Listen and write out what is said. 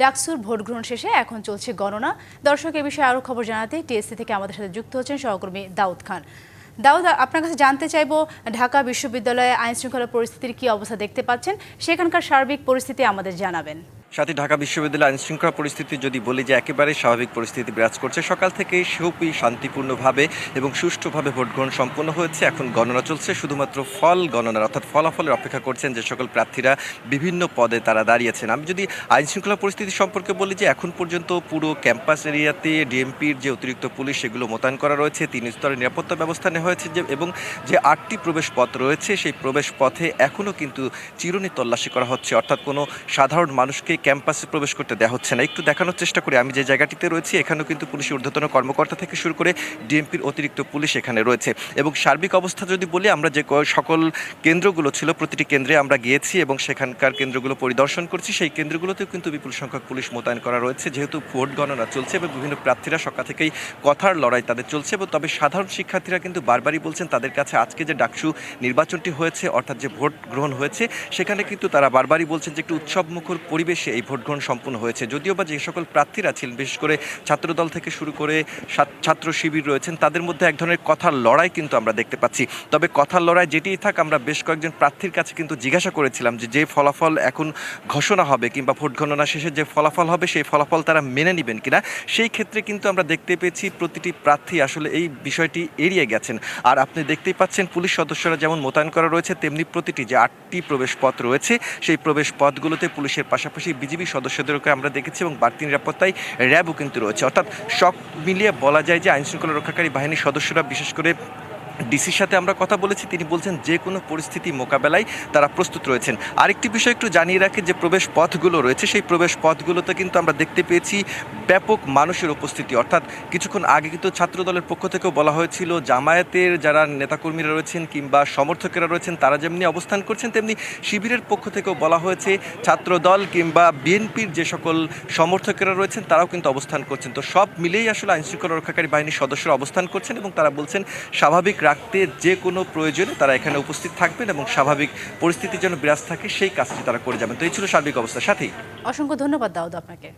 ডাকসুর ভোট গ্রহণ শেষে এখন চলছে গণনা। দর্শক, এ বিষয়ে আরও খবর জানাতে টিএসসি থেকে আমাদের সাথে যুক্ত হচ্ছেন সহকর্মী দাউদ খান। দাউদ, আপনার কাছে জানতে চাইব, ঢাকা বিশ্ববিদ্যালয়ে আইনশৃঙ্খলা পরিস্থিতির কি অবস্থা দেখতে পাচ্ছেন? সেখানকার সার্বিক পরিস্থিতি আমাদের জানাবেন। সাথে ঢাকা বিশ্ববিদ্যালয় আইন শৃঙ্খলা পরিস্থিতি যদি বলি যে একেবারে স্বাভাবিক পরিস্থিতি বিরাজ করছে, সকাল থেকে সেওপি শান্তিপূর্ণভাবে এবং সুষ্ঠুভাবে ভোট গ্রহণ সম্পন্ন হয়েছে। এখন গণনা চলছে, শুধুমাত্র ফল গণনার অর্থাৎ ফলাফলের অপেক্ষা করছেন যে সকল প্রার্থীরা বিভিন্ন পদে তারা দাঁড়িয়েছেন। আমি যদি আইন শৃঙ্খলা পরিস্থিতি সম্পর্কে বলি যে এখন পর্যন্ত পুরো ক্যাম্পাস এরিয়াতে ডিএমপির যে অতিরিক্ত পুলিশ সেগুলো মোতায়েন করা রয়েছে, তিন স্তরের নিরাপত্তা ব্যবস্থা নেওয়া হয়েছে যে এবং যে আটটি প্রবেশ পথ রয়েছে, সেই প্রবেশ পথে এখনও কিন্তু চিরুনি তল্লাশি করা হচ্ছে। অর্থাৎ কোনো সাধারণ মানুষকে ক্যাম্পাসে প্রবেশ করতে দেওয়া হচ্ছে না। একটু দেখানোর চেষ্টা করি। আমি যে জায়গাটিতে রয়েছি, এখানেও কিন্তু পুলিশের ঊর্ধ্বতন কর্মকর্তা থেকে শুরু করে ডিএমপির অতিরিক্ত পুলিশ এখানে রয়েছে। এবং সার্বিক অবস্থা যদি বলি, আমরা যে সকল কেন্দ্রগুলো ছিল, প্রতিটি কেন্দ্রে আমরা গিয়েছি এবং সেখানকার কেন্দ্রগুলো পরিদর্শন করছি। সেই কেন্দ্রগুলোতেও কিন্তু বিপুল সংখ্যক পুলিশ মোতায়েন করা রয়েছে। যেহেতু ভোট গণনা চলছে এবং বিভিন্ন প্রার্থীরা সকাল থেকেই কথার লড়াই তাদের চলছে এবং তবে সাধারণ শিক্ষার্থীরা কিন্তু বারবারই বলছেন, তাদের কাছে আজকে যে ডাকসু নির্বাচনটি হয়েছে, অর্থাৎ যে ভোট গ্রহণ হয়েছে, সেখানে কিন্তু তারা বারবারই বলছেন যে একটু উৎসবমুখর পরিবেশে এই ভোট গ্রহণ হয়েছে। যদিও বা যে সকল প্রার্থীরা ছিলেন, বিশেষ করে ছাত্রদল থেকে শুরু করে ছাত্র শিবির রয়েছেন, তাদের মধ্যে এক ধরনের কথার লড়াই কিন্তু আমরা দেখতে পাচ্ছি। তবে কথার লড়াই যেটিই থাক, আমরা বেশ কয়েকজন প্রার্থীর কাছে কিন্তু জিজ্ঞাসা করেছিলাম যে যে ফলাফল এখন ঘোষণা হবে কিংবা ভোট গণনা শেষে যে ফলাফল হবে, সেই ফলাফল তারা মেনে নেবেন কিনা, সেই ক্ষেত্রে কিন্তু আমরা দেখতে পেয়েছি প্রতিটি প্রার্থী আসলে এই বিষয়টি এড়িয়ে গেছেন। আর আপনি দেখতেই পাচ্ছেন, পুলিশ সদস্যরা যেমন মোতায়েন করা রয়েছে, তেমনি প্রতিটি যে আটটি প্রবেশ পথ রয়েছে, সেই প্রবেশ পথগুলোতে পুলিশের পাশাপাশি বিজিবি সদস্যদেরকে আমরা দেখেছি এবং বাড়তি নিরাপত্তায় র্যাবও কিন্তু রয়েছে। অর্থাৎ সব মিলিয়ে বলা যায় যে আইনশৃঙ্খলা রক্ষাকারী বাহিনীর সদস্যরা বিশেষ করে ডিসির সাথে আমরা কথা বলেছি, তিনি বলছেন যে কোনো পরিস্থিতি মোকাবেলায় তারা প্রস্তুত রয়েছেন। আরেকটি বিষয় একটু জানিয়ে রাখি, যে প্রবেশ পথগুলো রয়েছে, সেই প্রবেশ পথগুলোতে কিন্তু আমরা দেখতে পেয়েছি ব্যাপক মানুষের উপস্থিতি। অর্থাৎ কিছুক্ষণ আগে কিন্তু ছাত্রদলের পক্ষ থেকেও বলা হয়েছিল, জামায়াতের যারা নেতাকর্মীরা রয়েছেন কিংবা সমর্থকেরা রয়েছেন, তারা যেমনি অবস্থান করছেন, তেমনি শিবিরের পক্ষ থেকেও বলা হয়েছে, ছাত্রদল কিংবা বিএনপির যে সকল সমর্থকেরা রয়েছেন, তারাও কিন্তু অবস্থান করছেন। তো সব মিলেই আসলে আইনশৃঙ্খলা রক্ষাকারী বাহিনীর সদস্যরা অবস্থান করছেন এবং তারা বলছেন, স্বাভাবিক রাখতে যে কোনো প্রয়োজনে তারা এখানে উপস্থিত থাকবেন এবং স্বাভাবিক পরিস্থিতি যেন বিরাজ থাকে, সেই কাজটি তারা করে যাবেন। তো এই ছিল সার্বিক অবস্থা। সাথেই। অসংখ্য ধন্যবাদ দাউদ আপনাকে।